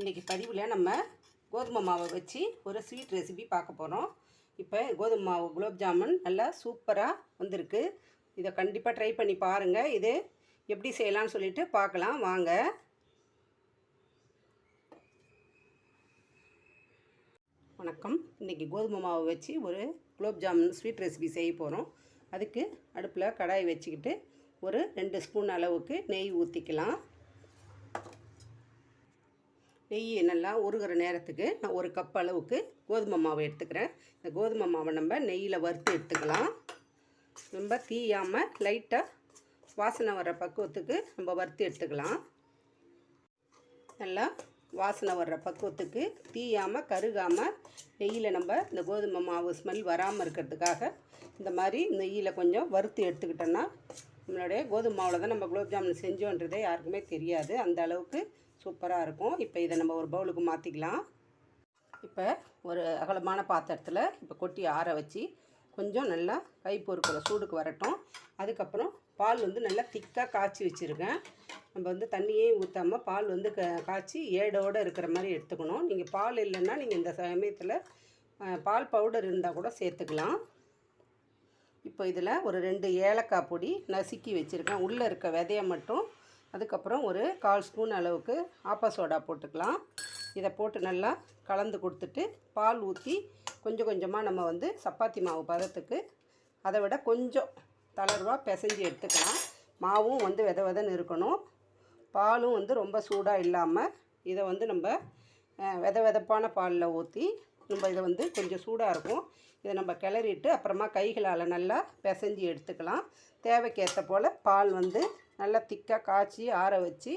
இன்றைக்கி பதிவில் நம்ம கோதுமை மாவை வச்சு ஒரு ஸ்வீட் ரெசிபி பார்க்க போகிறோம் இப்போ கோதுமை மாவு குலோப் ஜாமுன் நல்லா சூப்பராக வந்திருக்கு. இதை கண்டிப்பாக ட்ரை பண்ணி பாருங்கள் இது எப்படி செய்யலாம்னு சொல்லிட்டு பார்க்கலாம். வாங்க. வணக்கம். இன்றைக்கி கோதுமை மாவு வச்சு ஒரு குலோப் ஜாமுன் ஸ்வீட் ரெசிபி செய்ய போகிறோம் அதுக்கு அடுப்பில் கடாய் வச்சுக்கிட்டு ஒரு ரெண்டு ஸ்பூன் அளவுக்கு நெய் ஊற்றிக்கலாம் நெய் நல்லா உருகிற நேரத்துக்கு நான் ஒரு கப் அளவுக்கு கோதுமை மாவு எடுத்துக்கிறேன். இந்த கோதுமை மாவை நம்ம நெய்யில் வறுத்து எடுத்துக்கலாம். ரொம்ப தீயாமல் லைட்டாக வாசனை வர்ற பக்குவத்துக்கு நம்ம வறுத்து எடுத்துக்கலாம். நல்லா வாசனை வர்ற பக்குவத்துக்கு தீயாமல் கருகாமல் நெய்யில் நம்ம இந்த கோதுமை மாவு ஸ்மெல் வராமல் இருக்கிறதுக்காக இந்த மாதிரி நெய்யில் கொஞ்சம் வறுத்து எடுத்துக்கிட்டோன்னா நம்மளுடைய கோதுமை மாவில் தான் நம்ம குலோப் ஜாமுன் செஞ்சோன்றதே யாருக்குமே தெரியாது. அந்த அளவுக்கு சூப்பராக இருக்கும். இப்போ இதை நம்ம ஒரு பவுலுக்கு மாற்றிக்கலாம் இப்போ ஒரு அகலமான பாத்திரத்தில் இப்போ கொட்டி ஆற வச்சு கொஞ்சம் நல்லா கை பொறுக்கிற சூடுக்கு வரட்டும். அதுக்கப்புறம் பால் வந்து நல்லா திக்காக காய்ச்சி வச்சுருக்கேன். நம்ம வந்து தண்ணியே ஊற்றாமல் பால் வந்து க காய்ச்சி ஏடோடு இருக்கிற மாதிரி எடுத்துக்கணும். நீங்கள் பால் இல்லைன்னா நீங்கள் இந்த சமயத்தில் பால் பவுடர் இருந்தால் கூட சேர்த்துக்கலாம். இப்போ இதில் ஒரு ரெண்டு ஏலக்காய் பொடி நசுக்கி வச்சுருக்கேன். உள்ளே இருக்க விதையை மட்டும் அதுக்கப்புறம் ஒரு கால் ஸ்பூன் அளவுக்கு ஆப்பா சோடா போட்டுக்கலாம். இதை போட்டு நல்லா கலந்து கொடுத்துட்டு பால் ஊற்றி கொஞ்சம் கொஞ்சமாக நம்ம வந்து சப்பாத்தி மாவு பதத்துக்கு அதை விட கொஞ்சம் தளர்வாக பிசைஞ்சு எடுத்துக்கலாம். மாவும் வந்து வித விதன்னு இருக்கணும். பாலும் வந்து ரொம்ப சூடாக இல்லாமல் இதை வந்து நம்ம வித விதப்பான பாலில் ஊற்றி நம்ம இதை வந்து கொஞ்சம் சூடாக இருக்கும். இதை நம்ம கிளறிட்டு அப்புறமா கைகளால் நல்லா பிசைஞ்சு எடுத்துக்கலாம். தேவைக்கேற்ற போல் பால் வந்து நல்லா திக்காக காய்ச்சி ஆற வச்சு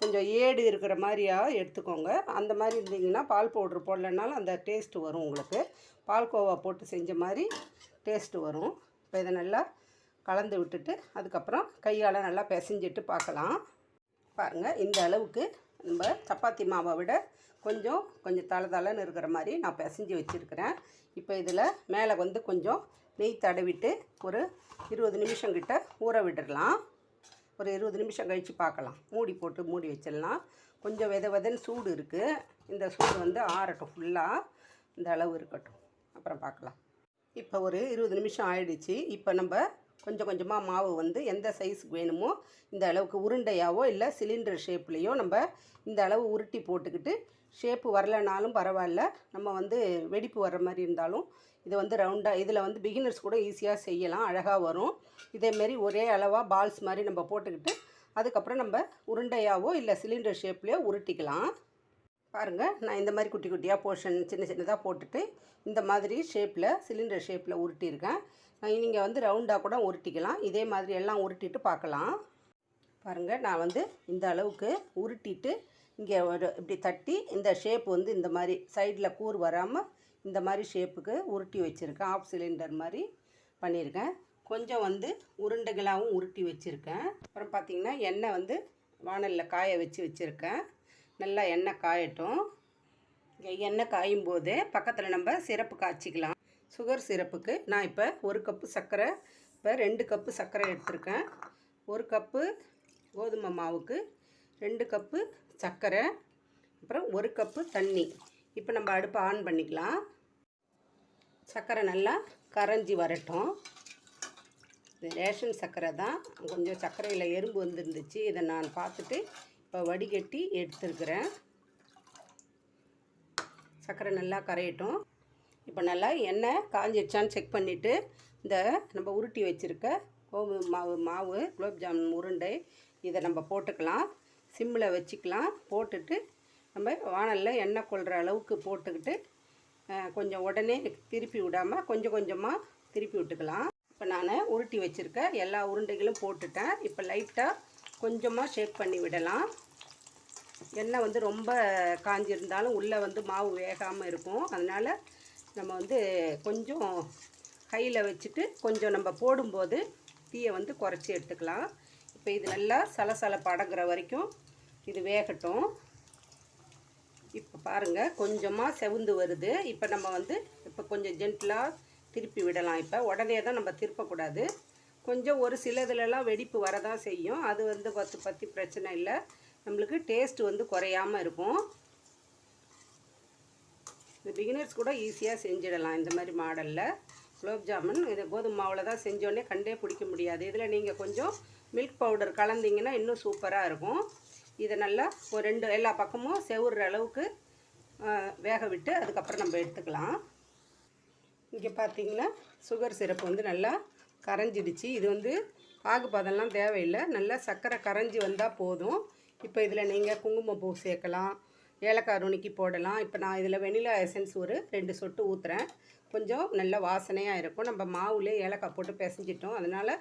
கொஞ்சம் ஏடு இருக்கிற மாதிரியா எடுத்துக்கோங்க. அந்த மாதிரி இருந்தீங்கன்னா பால் பவுட்ரு போடலனாலும் அந்த டேஸ்ட்டு வரும் உங்களுக்கு. பால்கோவா போட்டு செஞ்ச மாதிரி டேஸ்ட்டு வரும். இப்போ இதை நல்லா கலந்து விட்டுட்டு அதுக்கப்புறம் கையால் நல்லா பிசைஞ்சிட்டு பார்க்கலாம். பாருங்கள் இந்த அளவுக்கு நம்ம சப்பாத்தி மாவை விட கொஞ்சம் கொஞ்சம் தலை தலைன்னு இருக்கிற மாதிரி நான் பிசைஞ்சு வச்சுருக்கிறேன். இப்போ இதில் மேலே வந்து கொஞ்சம் நெய் தடவிட்டு ஒரு இருபது நிமிஷம் கிட்ட ஊற விட்டுடலாம் ஒரு இருபது நிமிஷம் கழித்து பார்க்கலாம். மூடி போட்டு மூடி வச்சிடலாம். கொஞ்சம் வித விதன்னு சூடு இருக்குது இந்த சூடு வந்து ஆறட்டும் ஃபுல்லாக இந்த அளவு இருக்கட்டும். அப்புறம் பார்க்கலாம். இப்போ ஒரு இருபது நிமிஷம் ஆயிடுச்சு. இப்போ நம்ம கொஞ்சம் கொஞ்சமாக மாவு வந்து எந்த சைஸுக்கு வேணுமோ இந்த அளவுக்கு உருண்டையாவோ இல்லை சிலிண்டர் ஷேப்லேயோ நம்ம இந்த அளவு உருட்டி போட்டுக்கிட்டு ஷேப்பு வரலைனாலும் பரவாயில்ல. நம்ம வந்து வெடிப்பு வர்ற மாதிரி இருந்தாலும் இதை வந்து ரவுண்டாக இதில் வந்து பிகினர்ஸ் கூட ஈஸியாக செய்யலாம் அழகாக வரும். இதேமாரி ஒரே அளவாக பால்ஸ் மாதிரி நம்ம போட்டுக்கிட்டு அதுக்கப்புறம் நம்ம உருண்டையாவோ இல்லை சிலிண்டர் ஷேப்லேயோ உருட்டிக்கலாம். பாருங்கள் நான் இந்த மாதிரி குட்டி குட்டியாக போர்ஷன் சின்ன சின்னதாக போட்டுட்டு இந்த மாதிரி ஷேப்பில் சிலிண்டர் ஷேப்பில் உருட்டியிருக்கேன். நீங்கள் வந்து ரவுண்டாக கூட உருட்டிக்கலாம். இதே மாதிரி எல்லாம் உருட்டிட்டு பார்க்கலாம். பாருங்கள் நான் வந்து இந்த அளவுக்கு உருட்டிட்டு இங்கே ஒரு இப்படி தட்டி இந்த ஷேப் வந்து இந்த மாதிரி சைடில் கூர் வராமல் இந்த மாதிரி ஷேப்புக்கு உருட்டி வச்சுருக்கேன். ஆஃப் சிலிண்டர் மாதிரி பண்ணியிருக்கேன். கொஞ்சம் வந்து உருண்டைகளாகவும் உருட்டி வச்சுருக்கேன். அப்புறம் பார்த்திங்கன்னா எண்ணெய் வந்து வானலில் காய வச்சு வச்சுருக்கேன். நல்லா எண்ணெய் காயட்டும். எண்ணெய் காயும் போது பக்கத்தில் நம்ம சிறப்பு காய்ச்சிக்கலாம். சுகர் சிரப்புக்கு நான் இப்போ ஒரு கப்பு சர்க்கரை இப்போ ரெண்டு கப்பு சர்க்கரை எடுத்திருக்கேன். ஒரு கப்பு கோதுமை மாவுக்கு ரெண்டு கப்பு சர்க்கரை அப்புறம் ஒரு கப்பு தண்ணி. இப்போ நம்ம அடுப்பை ஆன் பண்ணிக்கலாம். சர்க்கரை நல்லா கரைஞ்சி வரட்டும். இது ரேஷன் சர்க்கரை தான். கொஞ்சம் சர்க்கரையில் எறும்பு வந்துருந்துச்சு. இதை நான் பார்த்துட்டு இப்போ வடிகட்டி எடுத்துருக்கிறேன். சர்க்கரை நல்லா கரையட்டும். இப்போ நல்லா எண்ணெய் காஞ்சிடுச்சான்னு செக் பண்ணிவிட்டு இந்த நம்ம உருட்டி வச்சுருக்க கோது மாவு மாவு குலோப் ஜாமுன் உருண்டை இதை நம்ம போட்டுக்கலாம். சிம்மில் வச்சுக்கலாம். போட்டுட்டு நம்ம வானலில் எண்ணெய் கொள்கிற அளவுக்கு போட்டுக்கிட்டு கொஞ்சம் உடனே திருப்பி விடாமல் கொஞ்சம் கொஞ்சமாக திருப்பி விட்டுக்கலாம். இப்போ நான் உருட்டி வச்சுருக்க எல்லா உருண்டைகளும் போட்டுட்டேன். இப்போ லைட்டாக கொஞ்சமாக ஷேக் பண்ணி விடலாம். எண்ணெய் வந்து ரொம்ப காஞ்சிருந்தாலும் உள்ளே வந்து மாவு வேகாமல் இருக்கும். அதனால் நம்ம வந்து கொஞ்சம் கையில் வச்சுட்டு கொஞ்சம் நம்ம போடும்போது தீயை வந்து குறைச்சி எடுத்துக்கலாம். இப்போ இது நல்லா சலசலப்பு அடங்குற வரைக்கும் இது வேகட்டும். இப்போ பாருங்கள் கொஞ்சமாக செவுந்து வருது. இப்போ நம்ம வந்து இப்போ கொஞ்சம் ஜென்டிலாக திருப்பி விடலாம். இப்போ உடனே தான் நம்ம திருப்பக்கூடாது. கொஞ்சம் ஒரு சிலதுலலாம் வெடிப்பு வரதான் செய்யும். அது வந்து பத்து பற்றி பிரச்சனை இல்லை. நம்மளுக்கு டேஸ்ட் வந்து குறையாமல் இருக்கும். இது பிகினர்ஸ் கூட ஈஸியாக செஞ்சிடலாம். இந்த மாதிரி மாடலில். குலோப் ஜாமுன் இது கோதுமை மாவில் தான் செஞ்சோடனே கண்டே பிடிக்க முடியாது. இதில் நீங்கள் கொஞ்சம் மில்க் பவுடர் கலந்தீங்கன்னா இன்னும் சூப்பராக இருக்கும். இதை நல்லா ஒரு ரெண்டு எல்லா பக்கமும் செவுற அளவுக்கு வேக விட்டு அதுக்கப்புறம் நம்ம எடுத்துக்கலாம். இங்கே பார்த்தீங்கன்னா சுகர் சிரப்பு வந்து நல்லா கரைஞ்சிடுச்சு. இது வந்து பாகுபதம்லாம் தேவையில்லை. நல்லா சர்க்கரை கரைஞ்சி வந்தால் போதும். இப்போ இதில் நீங்கள் குங்குமப்பூ சேர்க்கலாம். ஏலக்காய் நுணுக்கி போடலாம். இப்போ நான் இதில் வெனிலா எசன்ஸ் ஒரு ரெண்டு சொட்டு ஊற்றுறேன் கொஞ்சம் நல்ல வாசனையாக இருக்கும். நம்ம மாவுலே ஏலக்காய் போட்டு பிசைஞ்சிட்டோம். அதனால்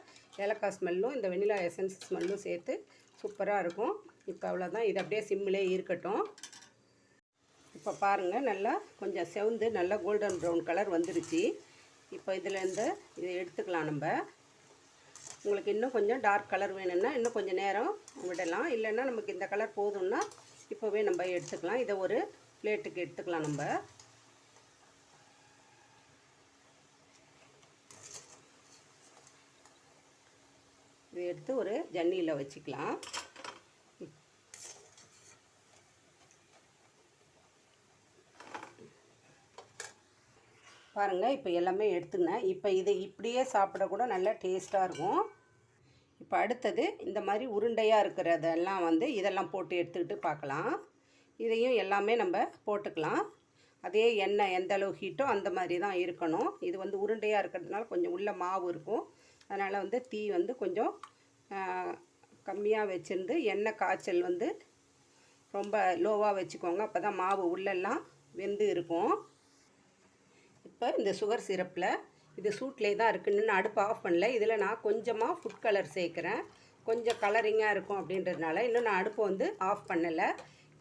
ஏலக்காய் ஸ்மெல்லும் இந்த வெனிலா எசன்ஸ் ஸ்மெல்லும் சேர்த்து சூப்பராக இருக்கும். இப்போ அவ்வளோதான் இது அப்படியே சிம்மிலே இருக்கட்டும். இப்போ பாருங்கள் நல்லா கொஞ்சம் செவந்து நல்லா கோல்டன் ப்ரௌன் கலர் வந்துருச்சு. இப்போ இதுலேருந்து இதை எடுத்துக்கலாம் நம்ம. உங்களுக்கு இன்னும் கொஞ்சம் டார்க் கலர் வேணும்னா இன்னும் கொஞ்சம் நேரம் விடலாம். இல்லைன்னா நமக்கு இந்த கலர் போதும்னா இப்போவே நம்ம எடுத்துக்கலாம். இதை ஒரு பிளேட்டுக்கு எடுத்துக்கலாம் நம்ம. இதை எடுத்து ஒரு ஜன்னியில் வச்சுக்கலாம். பாருங்கள் இப்போ எல்லாமே எடுத்துக்கினேன் இப்போ இதை இப்படியே சாப்பிட கூட நல்லா டேஸ்ட்டாக இருக்கும். இப்போ அடுத்தது இந்த மாதிரி உருண்டையாக இருக்கிறதெல்லாம் வந்து இதெல்லாம் போட்டு எடுத்துக்கிட்டு பார்க்கலாம். இதையும் எல்லாமே நம்ம போட்டுக்கலாம். அதே எண்ணெய் எந்த அளவு ஹீட்டோ அந்த மாதிரி தான் இருக்கணும். இது வந்து உருண்டையாக இருக்கிறதுனால கொஞ்சம் உள்ள மாவு இருக்கும். அதனால் வந்து தீ வந்து கொஞ்சம் கம்மியாக வச்சுருந்து எண்ணெய் காய்ச்சல் வந்து ரொம்ப லோவாக வச்சுக்கோங்க. அப்போ தான் மாவு உள்ளெல்லாம் வெந்து இருக்கும். இப்போ இந்த சுகர் சிரப்பில் இது சூட்லேயே தான் இருக்குன்னு நான் அடுப்பு ஆஃப் பண்ணல. இதில் நான் கொஞ்சமாக ஃபுட் கலர் சேர்க்குறேன். கொஞ்சம் கலரிங்காக இருக்கும் அப்படின்றதுனால இன்னும் நான் அடுப்பு வந்து ஆஃப் பண்ணலை.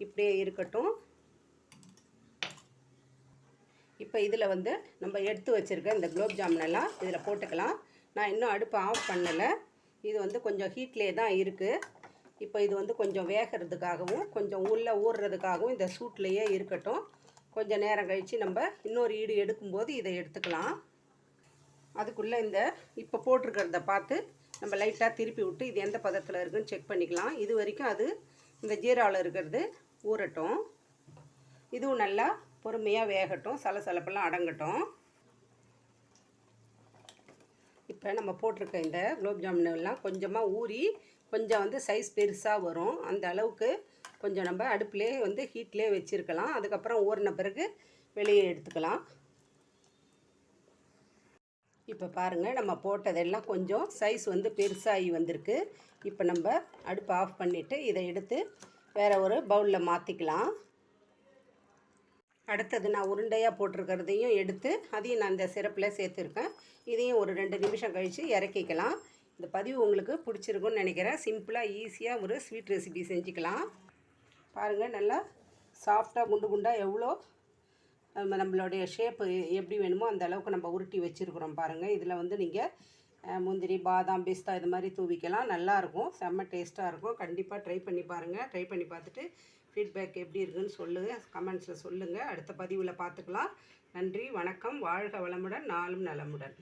இப்படியே இருக்கட்டும். இப்போ இதில் வந்து நம்ம எடுத்து வச்சுருக்க இந்த குலோப் ஜாமுனெல்லாம் இதில் போட்டுக்கலாம். நான் இன்னும் அடுப்பு ஆஃப் பண்ணலை. இது வந்து கொஞ்சம் ஹீட்லேயே தான் இருக்குது இப்போ இது வந்து கொஞ்சம் வேகிறதுக்காகவும் கொஞ்சம் உள்ளே ஊறுறதுக்காகவும் இந்த சூட்லேயே இருக்கட்டும். கொஞ்சம் நேரம் கழித்து நம்ம இன்னொரு ஈடு எடுக்கும்போது இதை எடுத்துக்கலாம். அதுக்குள்ளே இந்த இப்போ போட்டிருக்கிறத பார்த்து நம்ம லைட்டாக திருப்பி விட்டு இது எந்த பதத்தில் இருக்குன்னு செக் பண்ணிக்கலாம். இது வரைக்கும் அது இந்த ஜீராவில் இருக்கிறது ஊறட்டும். இதுவும் நல்லா பொறுமையாக வேகட்டும். சலசலப்பெல்லாம் அடங்கட்டும். இப்போ நம்ம போட்டிருக்க இந்த குலோப் ஜாமுன் எல்லாம் கொஞ்சமாக ஊறி கொஞ்சம் வந்து சைஸ் பெருசாக வரும். அந்த அளவுக்கு கொஞ்சம் நம்ம அடுப்புலேயே வந்து ஹீட்லேயே வச்சுருக்கலாம். அதுக்கப்புறம் ஊறின பிறகு வெளியே எடுத்துக்கலாம். இப்போ பாருங்கள் நம்ம போட்டதெல்லாம் கொஞ்சம் சைஸ் வந்து பெருசாகி வந்திருக்கு. இப்போ நம்ம அடுப்பை ஆஃப் பண்ணிவிட்டு இதை எடுத்து வேறு ஒரு பவுலில் மாற்றிக்கலாம் அடுத்தது நான் உருண்டையாக போட்டிருக்கிறதையும் எடுத்து அதையும் நான் இந்த சிரப்பில் சேர்த்துருக்கேன். இதையும் ஒரு ரெண்டு நிமிஷம் கழித்து இறக்கிக்கலாம். இந்த பதிவு உங்களுக்கு பிடிச்சிருக்குன்னு நினைக்கிறேன். சிம்பிளாக ஈஸியாக ஒரு ஸ்வீட் ரெசிபி செஞ்சுக்கலாம். பாருங்கள் நல்லா சாஃப்டாக குண்டு குண்டாக எவ்வளோ நம்மளுடைய ஷேப்பு எப்படி வேணுமோ அந்த அளவுக்கு நம்ம உருட்டி வச்சுருக்குறோம் பாருங்கள் இதில் வந்து நீங்கள் முந்திரி பாதாம் பிஸ்தா இது மாதிரி தூவிக்கலாம். நல்லாயிருக்கும் செம்ம டேஸ்ட்டாக இருக்கும். கண்டிப்பாக ட்ரை பண்ணி பாருங்கள் ட்ரை பண்ணி பார்த்துட்டு ஃபீட்பேக் எப்படி இருக்குன்னு சொல்லுங்கள் கமெண்ட்ஸில் சொல்லுங்கள் அடுத்த பதிவில் பார்த்துக்கலாம். நன்றி வணக்கம். வாழ்க வளமுடன் நாளும் நலமுடன்.